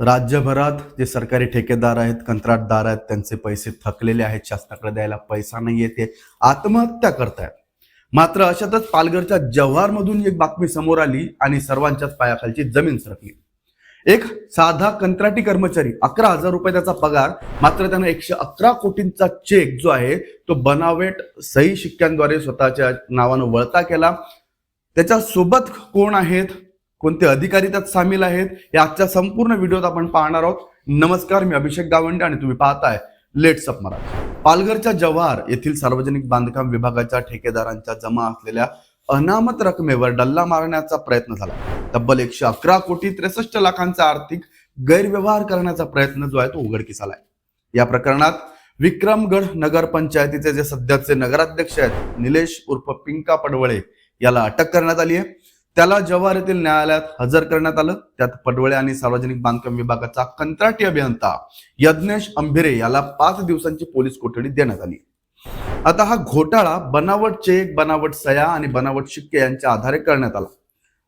राज्यभरात जे सरकारी ठेकेदार आहेत कंत्राटदार आहेत त्यांचे पैसे थकलेले आहेत शासनाकडे द्यायला पैसा नाहीये ते आत्महत्या करतायत. मात्र अशातच पालघरच्या जव्हारमधून एक बातमी समोर आली आणि सर्वांच्याच पायाखालची जमीन सरकली. एक साधा कंत्राटी कर्मचारी अकरा हजार रुपये त्याचा पगार मात्र त्यानं एकशे अकरा कोटींचा चेक जो आहे तो बनावेट सही शिक्क्यांद्वारे स्वतःच्या नावानं वळता केला. त्याच्यासोबत कोण आहेत? कोणते अधिकारी त्यात सामील आहेत या आजच्या संपूर्ण व्हिडिओत आपण पाहणार आहोत. नमस्कार मी अभिषेक गावंडे आणि तुम्ही पाहताय लेट्स अप मराठी. पालघरच्या जव्हार येथील सार्वजनिक बांधकाम विभागाच्या ठेकेदारांच्या जमा असलेल्या अनामत रकमेवर डल्ला मारण्याचा प्रयत्न झाला. तब्बल एकशे अकरा कोटी त्रेसष्ट लाखांचा आर्थिक गैरव्यवहार करण्याचा प्रयत्न जो आहे तो उघडकीस आलाय. या प्रकरणात विक्रमगड नगर पंचायतीचे जे सध्याचे नगराध्यक्ष आहेत निलेश उर्फ पिंका पडवळे याला अटक करण्यात आली आहे. त्याला जव्हार येथील न्यायालयात हजर करण्यात आलं. त्यात पडवळे आणि सार्वजनिक बांधकाम विभागाचा कंत्राटी अभियंता यज्ञेश अंभिरे याला पाच दिवसांची पोलीस कोठडी देण्यात आली. आता हा घोटाळा बनावट चेक बनावट सया आणि बनावट शिक्के यांच्या आधारे करण्यात आला.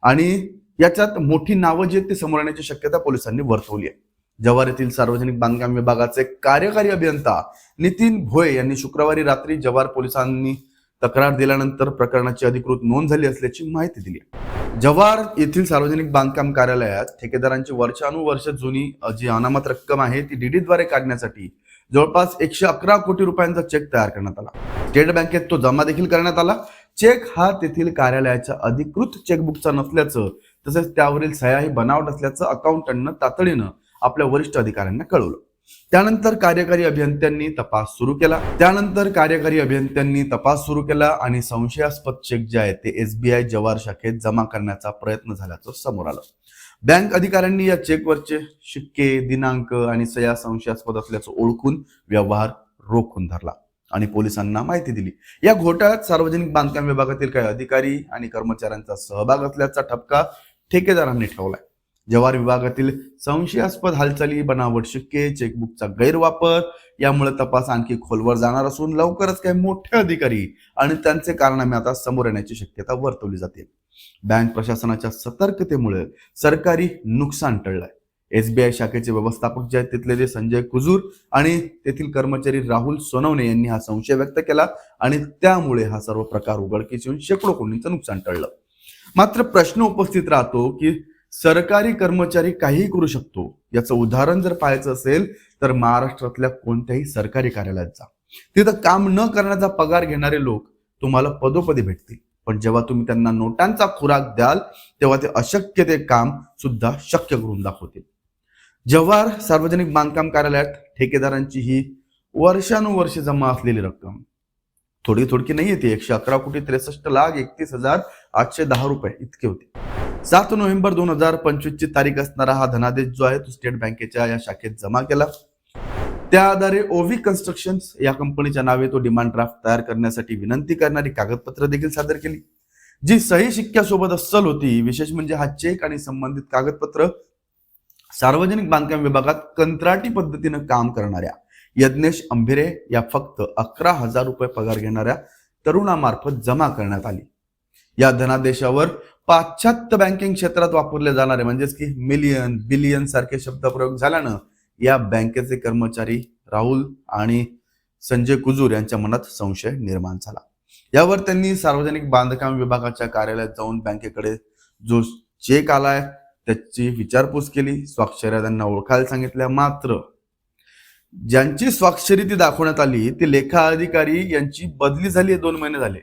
आणि याच्यात मोठी नावं जी आहेत ती समोर येण्याची शक्यता पोलिसांनी वर्तवली आहे. जव्हार येथील सार्वजनिक बांधकाम विभागाचे कार्यकारी अभियंता नितीन भोये यांनी शुक्रवारी रात्री जव्हार पोलिसांनी तक्रार दिल्यानंतर प्रकरणाची अधिकृत नोंद झाली असल्याची माहिती दिली. जव्हार येथील सार्वजनिक बांधकाम कार्यालयात ठेकेदारांची वर्षानुवर्ष जुनी जी अनामत रक्कम आहे ती डीडीद्वारे काढण्यासाठी जवळपास एकशे अकरा कोटी रुपयांचा चेक तयार करण्यात आला. स्टेट बँकेत तो जमा देखील करण्यात आला. चेक हा तेथील कार्यालयाच्या अधिकृत चेकबुकचा नसल्याचं तसेच त्यावरील सह्याही बनावट असल्याचं अकाउंटंटनं तातडीनं आपल्या वरिष्ठ अधिकाऱ्यांना कळवलं. त्यानंतर कार्यकारी अभियंत्यांनी तपास सुरू केला. त्यानंतर कार्यकारी अभियंत्यांनी तपास सुरू केला आणि संशयास्पद चेक जे आहेत ते एसबीआय जवार शाखेत जमा करण्याचा प्रयत्न झाल्याचं समोर आलं. बँक अधिकाऱ्यांनी या चेकवरचे शिक्के दिनांक आणि सया संशयास्पद असल्याचं ओळखून व्यवहार रोखून धरला आणि पोलिसांना माहिती दिली. या घोटाळ्यात सार्वजनिक बांधकाम विभागातील काही अधिकारी आणि कर्मचाऱ्यांचा सहभाग असल्याचा ठपका ठेकेदारांनी ठेवलाय. जवार विभागातील संशयास्पद हालचाली बनावट शिक्के चेकबुकचा गैरवापर यामुळे तपास आणखी खोलवर जाणार असून लवकरच काही मोठे अधिकारी आणि त्यांचे कारनामे आता समोर येण्याची शक्यता वर्तवली जाते. बँक प्रशासनाच्या सतर्कतेमुळे सरकारी नुकसान टळलंय. एसबीआय शाखेचे व्यवस्थापक जे आहेत तिथले जे संजय कुजूर आणि तेथील कर्मचारी राहुल सोनवणे यांनी हा संशय व्यक्त केला आणि त्यामुळे हा सर्व प्रकार उघडकीस येऊन शेकडो कोटींचं नुकसान टळलं. मात्र प्रश्न उपस्थित राहतो की सरकारी कर्मचारी काहीही करू शकतो. याचं उदाहरण जर पाहायचं असेल तर महाराष्ट्रातल्या कोणत्याही सरकारी कार्यालयात जा. तिथं काम न करण्याचा पगार घेणारे लोक तुम्हाला पदोपदी भेटतील. पण जेव्हा तुम्ही त्यांना नोटांचा खुराक द्याल तेव्हा ते अशक्य ते काम सुद्धा शक्य करून दाखवतील. जव्हार सार्वजनिक बांधकाम कार्यालयात ठेकेदारांची ही वर्षानुवर्ष जमा असलेली रक्कम. थोडी थोडकी नाहीये ती एकशे अकरा कोटी त्रेसष्ट लाख एकतीस हजार आठशे दहा रुपये इतके होते. सात नोव्हेंबर दोन हजार पंचवीसची तारीख असणारा हा धनादेश जो आहे तो स्टेट बँकेच्या या शाखेत जमा केला. त्या आधारे ओव्ही कन्स्ट्रक्शन या कंपनीच्या नावे तो डिमांड ड्राफ्ट तयार करण्यासाठी विनंती करणारी कागदपत्र देखील सादर केली. जी सही शिक्क्यासोबत अस्सल होती विशेष म्हणजे हा चेक आणि संबंधित कागदपत्र सार्वजनिक बांधकाम विभागात कंत्राटी पद्धतीनं काम करणाऱ्या यज्ञेश अंभिरे या फक्त अकरा हजार रुपये पगार घेणाऱ्या तरुणामार्फत जमा करण्यात आली. या धनादेशावर पाश्चात्य बँकिंग क्षेत्रात वापरले जाणारे म्हणजेच की मिलियन बिलियन सारखे शब्द प्रयोग झाल्यानं या बँकेचे कर्मचारी राहुल आणि संजय कुजूर यांच्या मनात संशय निर्माण झाला. यावर त्यांनी सार्वजनिक बांधकाम विभागाच्या कार्यालयात जाऊन बँकेकडे जो चेक आलाय त्याची विचारपूस केली. स्वाक्षऱ्या त्यांना ओळखायला सांगितल्या. मात्र ज्यांची स्वाक्षरी ती दाखवण्यात आली ती लेखा अधिकारी यांची बदली झाली दोन महिने झाले.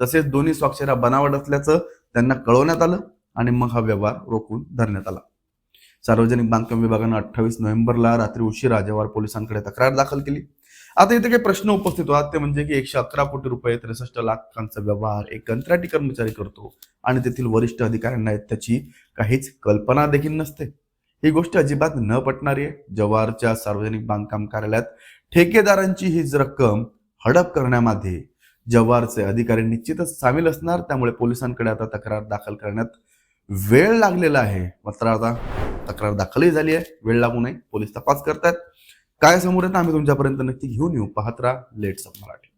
तसेच दोन्ही स्वाक्षऱ्या बनावट असल्याचं त्यांना कळवण्यात आलं आणि मग हा व्यवहार रोखून धरण्यात आला. सार्वजनिक बांधकाम विभागानं अठ्ठावीस नोव्हेंबरला रात्री उशिरा जव्हार पोलिसांकडे तक्रार दाखल केली. आता इथे काही प्रश्न उपस्थित होतात. ते म्हणजे की एकशे अकरा कोटी रुपये त्रेसष्ट लाखांचा व्यवहार एक कंत्राटी कर्मचारी करतो आणि तेथील वरिष्ठ अधिकाऱ्यांना त्याची काहीच कल्पना देखील नसते. ही गोष्ट अजिबात न पटणारी आहे. जव्हारच्या सार्वजनिक बांधकाम कार्यालयात ठेकेदारांची हीच रक्कम हडप करण्यामध्ये जव्हारचे अधिकारी निश्चितच सामील असणार. त्यामुळे पोलिसांकडे आता तक्रार दाखल करण्यात वेळ लागलेला आहे. मात्र आता तक्रार दाखलही झाली आहे. वेळ लागू नये. पोलीस तपास करतायत. काय समोर येतं आम्ही तुमच्यापर्यंत नक्की घेऊन येऊ. पाहत राहा लेट्स ऑफ मराठी.